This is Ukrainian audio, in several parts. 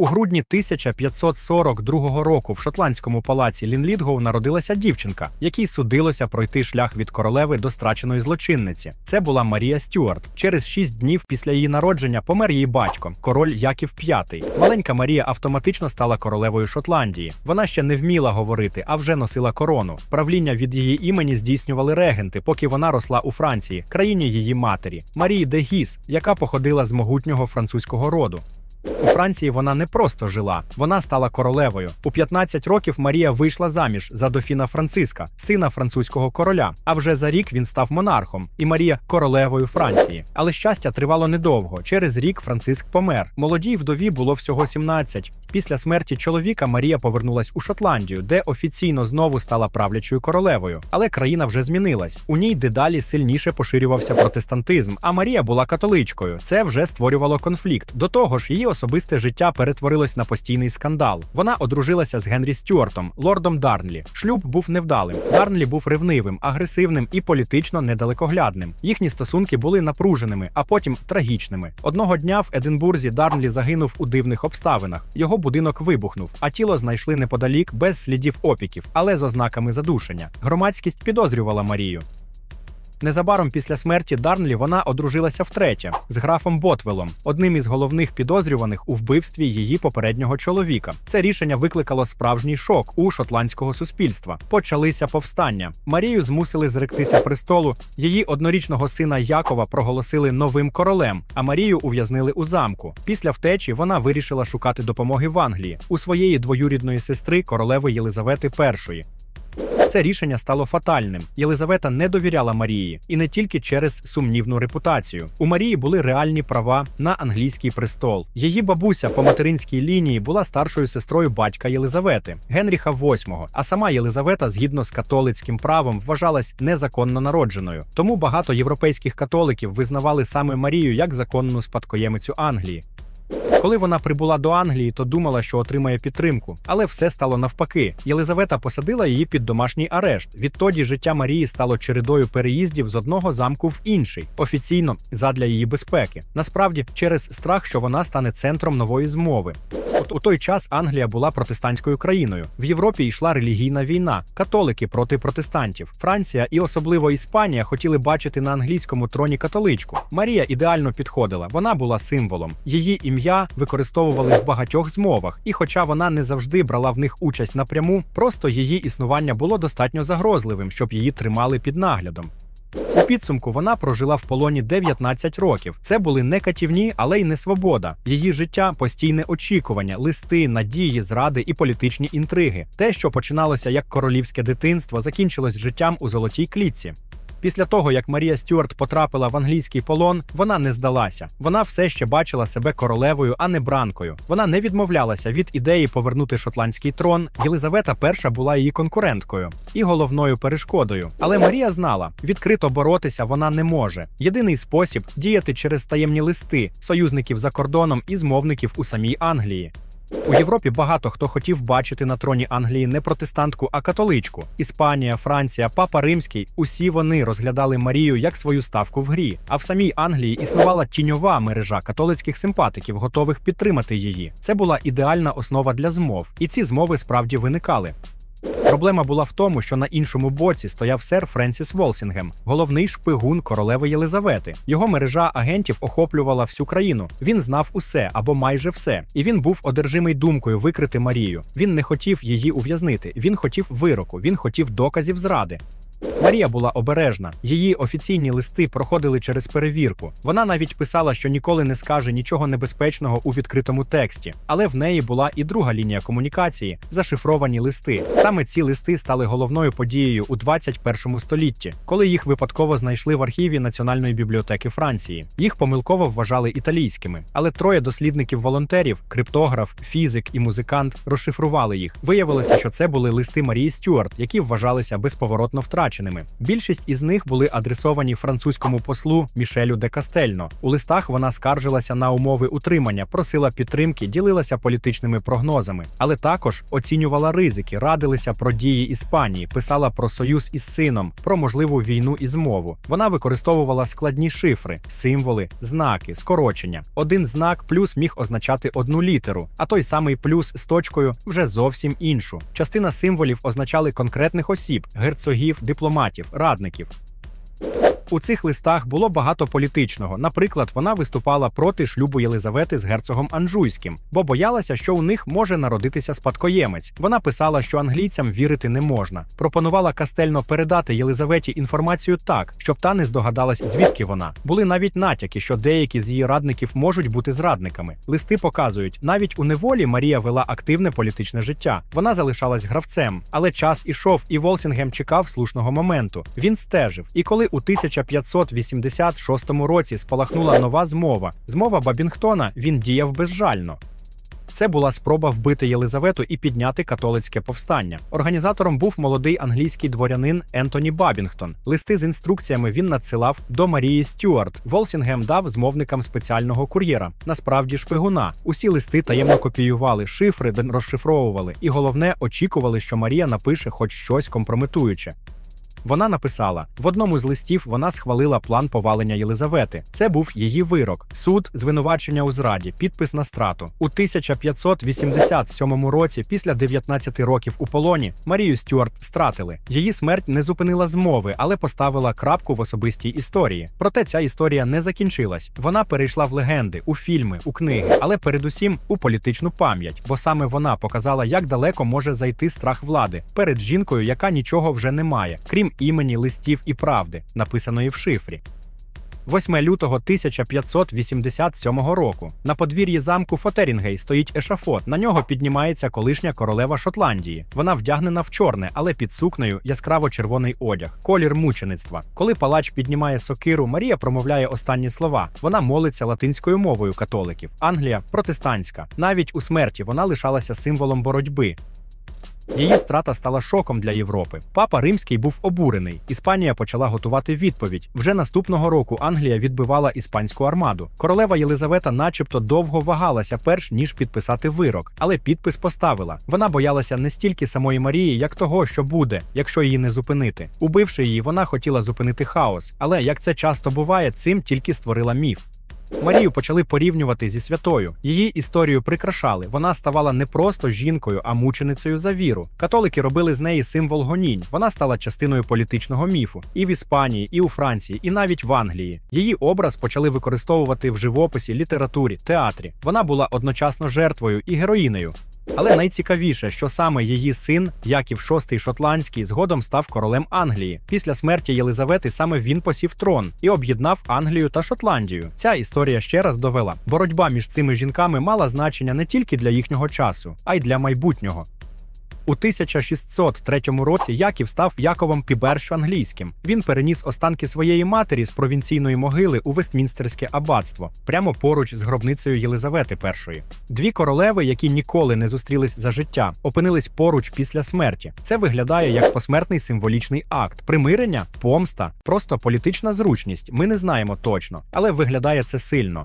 У грудні 1542 року в шотландському палаці Лінлідгоу народилася дівчинка, якій судилося пройти шлях від королеви до страченої злочинниці. Це була Марія Стюарт. Через шість днів після її народження помер її батько, король Яків V. Маленька Марія автоматично стала королевою Шотландії. Вона ще не вміла говорити, а вже носила корону. Правління від її імені здійснювали регенти, поки вона росла у Франції, країні її матері, Марії де Гіс, яка походила з могутнього французького роду. У Франції вона не просто жила, вона стала королевою. У 15 років Марія вийшла заміж за дофіна Франциска, сина французького короля. А вже за рік він став монархом, і Марія королевою Франції. Але щастя тривало недовго. Через рік Франциск помер. Молодій вдові було всього 17. Після смерті чоловіка Марія повернулась у Шотландію, де офіційно знову стала правлячою королевою. Але країна вже змінилась. У ній дедалі сильніше поширювався протестантизм, а Марія була католичкою. Це вже створювало конфлікт. До того ж, її особисте життя перетворилось на постійний скандал. Вона одружилася з Генрі Стюартом, лордом Дарнлі. Шлюб був невдалим. Дарнлі був ревнивим, агресивним і політично недалекоглядним. Їхні стосунки були напруженими, а потім трагічними. Одного дня в Единбурзі Дарнлі загинув у дивних обставинах. Його будинок вибухнув, а тіло знайшли неподалік без слідів опіків, але з ознаками задушення. Громадськість підозрювала Марію. Незабаром після смерті Дарнлі вона одружилася втретє з графом Ботвелом, одним із головних підозрюваних у вбивстві її попереднього чоловіка. Це рішення викликало справжній шок у шотландського суспільства. Почалися повстання. Марію змусили зректися престолу. Її однорічного сина Якова проголосили новим королем, а Марію ув'язнили у замку. Після втечі вона вирішила шукати допомоги в Англії у своєї двоюрідної сестри королеви Єлизавети І. Це рішення стало фатальним. Єлизавета не довіряла Марії, і не тільки через сумнівну репутацію. У Марії були реальні права на англійський престол. Її бабуся по материнській лінії була старшою сестрою батька Єлизавети Генріха VIII, а сама Єлизавета, згідно з католицьким правом, вважалась незаконно народженою. Тому багато європейських католиків визнавали саме Марію як законну спадкоємицю Англії. Коли вона прибула до Англії, то думала, що отримає підтримку, але все стало навпаки. Єлизавета посадила її під домашній арешт. Відтоді життя Марії стало чередою переїздів з одного замку в інший, офіційно задля її безпеки. Насправді, через страх, що вона стане центром нової змови. От у той час Англія була протестантською країною. В Європі йшла релігійна війна, католики проти протестантів. Франція і особливо Іспанія хотіли бачити на англійському троні католичку. Марія ідеально підходила. Вона була символом. Її ім'я використовували в багатьох змовах, і хоча вона не завжди брала в них участь напряму, просто її існування було достатньо загрозливим, щоб її тримали під наглядом. У підсумку вона прожила в полоні 19 років. Це були не катівні, але й не свобода. Її життя постійне очікування, листи, надії, зради і політичні інтриги. Те, що починалося як королівське дитинство, закінчилось життям у золотій клітці. Після того, як Марія Стюарт потрапила в англійський полон, вона не здалася. Вона все ще бачила себе королевою, а не бранкою. Вона не відмовлялася від ідеї повернути шотландський трон. Єлизавета І була її конкуренткою і головною перешкодою. Але Марія знала, відкрито боротися вона не може. Єдиний спосіб діяти через таємні листи союзників за кордоном і змовників у самій Англії. У Європі багато хто хотів бачити на троні Англії не протестантку, а католичку. Іспанія, Франція, Папа Римський усі вони розглядали Марію як свою ставку в грі. А в самій Англії існувала тіньова мережа католицьких симпатиків, готових підтримати її. Це була ідеальна основа для змов, і ці змови справді виникали. Проблема була в тому, що на іншому боці стояв сер Френсіс Волсінгем, головний шпигун королеви Єлизавети. Його мережа агентів охоплювала всю країну. Він знав усе або майже все, і він був одержимий думкою викрити Марію. Він не хотів її ув'язнити. Він хотів вироку, він хотів доказів зради. Марія була обережна. Її офіційні листи проходили через перевірку. Вона навіть писала, що ніколи не скаже нічого небезпечного у відкритому тексті. Але в неї була і друга лінія комунікації зашифровані листи. Саме ці листи стали головною подією у 21 столітті, коли їх випадково знайшли в архіві Національної бібліотеки Франції. Їх помилково вважали італійськими, але троє дослідників-волонтерів, криптограф, фізик і музикант розшифрували їх. Виявилося, що це були листи Марії Стюарт, які вважалися безповоротно втраченими. Страченими. Більшість із них були адресовані французькому послу Мішелю де Кастельно. У листах вона скаржилася на умови утримання, просила підтримки, ділилася політичними прогнозами, але також оцінювала ризики, радилися про дії Іспанії, писала про союз із сином, про можливу війну і змову. Вона використовувала складні шифри, символи, знаки, скорочення. Один знак плюс міг означати одну літеру, а той самий плюс з точкою вже зовсім іншу. Частина символів означали конкретних осіб, герцогів, дипломатів, радників. У цих листах було багато політичного. Наприклад, вона виступала проти шлюбу Єлизавети з герцогом Анжуйським, бо боялася, що у них може народитися спадкоємець. Вона писала, що англійцям вірити не можна. Пропонувала Кастельно передати Єлизаветі інформацію так, щоб та не здогадалась, звідки вона. Були навіть натяки, що деякі з її радників можуть бути зрадниками. Листи показують, навіть у неволі Марія вела активне політичне життя. Вона залишалась гравцем, але час ішов, і Волсінгем чекав слушного моменту. Він стежив. І коли у 1586 році спалахнула нова змова, змова Бабінгтона, він діяв безжально. Це була спроба вбити Єлизавету і підняти католицьке повстання. Організатором був молодий англійський дворянин Ентоні Бабінгтон. Листи з інструкціями він надсилав до Марії Стюарт. Волсінгем дав змовникам спеціального кур'єра. Насправді шпигуна. Усі листи таємно копіювали, шифри розшифровували, і головне очікували, що Марія напише хоч щось компрометуюче. Вона написала: в одному з листів вона схвалила план повалення Єлизавети. Це був її вирок, суд, звинувачення у зраді, підпис на страту. У 1587 році, після 19 років у полоні, Марію Стюарт стратили. Її смерть не зупинила змови, але поставила крапку в особистій історії. Проте ця історія не закінчилась. Вона перейшла в легенди, у фільми, у книги, але передусім у політичну пам'ять, бо саме вона показала, як далеко може зайти страх влади перед жінкою, яка нічого вже не має, імені, листів і правди, написаної в шифрі. 8 лютого 1587 року на подвір'ї замку Фотерінгей стоїть ешафот. На нього піднімається колишня королева Шотландії. Вона вдягнена в чорне, але під сукнею яскраво-червоний одяг, колір мучеництва. Коли палач піднімає сокиру, Марія промовляє останні слова. Вона молиться латинською мовою католиків. Англія протестантська. Навіть у смерті вона лишалася символом боротьби. Її страта стала шоком для Європи. Папа Римський був обурений. Іспанія почала готувати відповідь. Вже наступного року Англія відбивала іспанську армаду. Королева Єлизавета, начебто, довго вагалася, перш ніж підписати вирок, але підпис поставила. Вона боялася не стільки самої Марії, як того, що буде, якщо її не зупинити. Убивши її, вона хотіла зупинити хаос. Але як це часто буває, цим тільки створила міф. Марію почали порівнювати зі святою. Її історію прикрашали. Вона ставала не просто жінкою, а мученицею за віру. Католики робили з неї символ гонінь. Вона стала частиною політичного міфу і в Іспанії, і у Франції, і навіть в Англії. Її образ почали використовувати в живописі, літературі, театрі. Вона була одночасно жертвою і героїнею. Але найцікавіше, що саме її син, Яків VI Шотландський, згодом став королем Англії. Після смерті Єлизавети саме він посів трон і об'єднав Англію та Шотландію. Ця історія ще раз довела: боротьба між цими жінками мала значення не тільки для їхнього часу, а й для майбутнього. У 1603 році Яків став Яковом Піберш англійським. Він переніс останки своєї матері з провінційної могили у Вестмінстерське аббатство, прямо поруч з гробницею Єлизавети І. Дві королеви, які ніколи не зустрілись за життя, опинились поруч після смерті. Це виглядає як посмертний символічний акт. Примирення, помста, просто політична зручність. Ми не знаємо точно, але виглядає це сильно.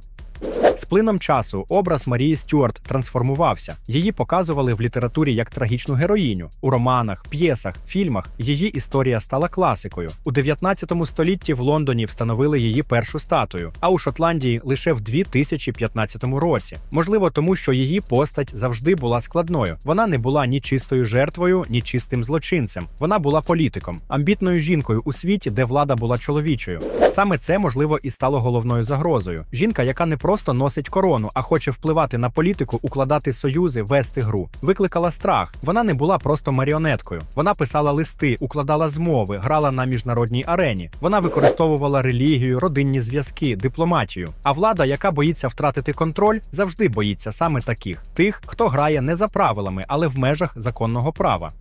З плином часу образ Марії Стюарт трансформувався. Її показували в літературі як трагічну героїню. У романах, п'єсах, фільмах її історія стала класикою. У 19 столітті в Лондоні встановили її першу статую, а у Шотландії лише в 2015 році. Можливо, тому що її постать завжди була складною. Вона не була ні чистою жертвою, ні чистим злочинцем. Вона була політиком, амбітною жінкою у світі, де влада була чоловічою. Саме це можливо і стало головною загрозою. Жінка, яка не просто носить корону, а хоче впливати на політику, укладати союзи, вести гру. Викликала страх. Вона не була просто маріонеткою. Вона писала листи, укладала змови, грала на міжнародній арені. Вона використовувала релігію, родинні зв'язки, дипломатію. А влада, яка боїться втратити контроль, завжди боїться саме таких: тих, хто грає не за правилами, але в межах законного права.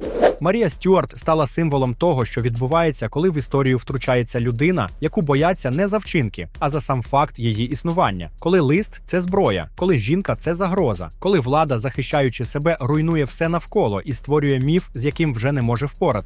Марія Стюарт стала символом того, що відбувається, коли в історію втручається людина, яку бояться не за вчинки, а за сам факт її існування. Коли лист це зброя, коли жінка це загроза, коли влада, захищаючи себе, руйнує все навколо і створює міф, з яким вже не може впорати.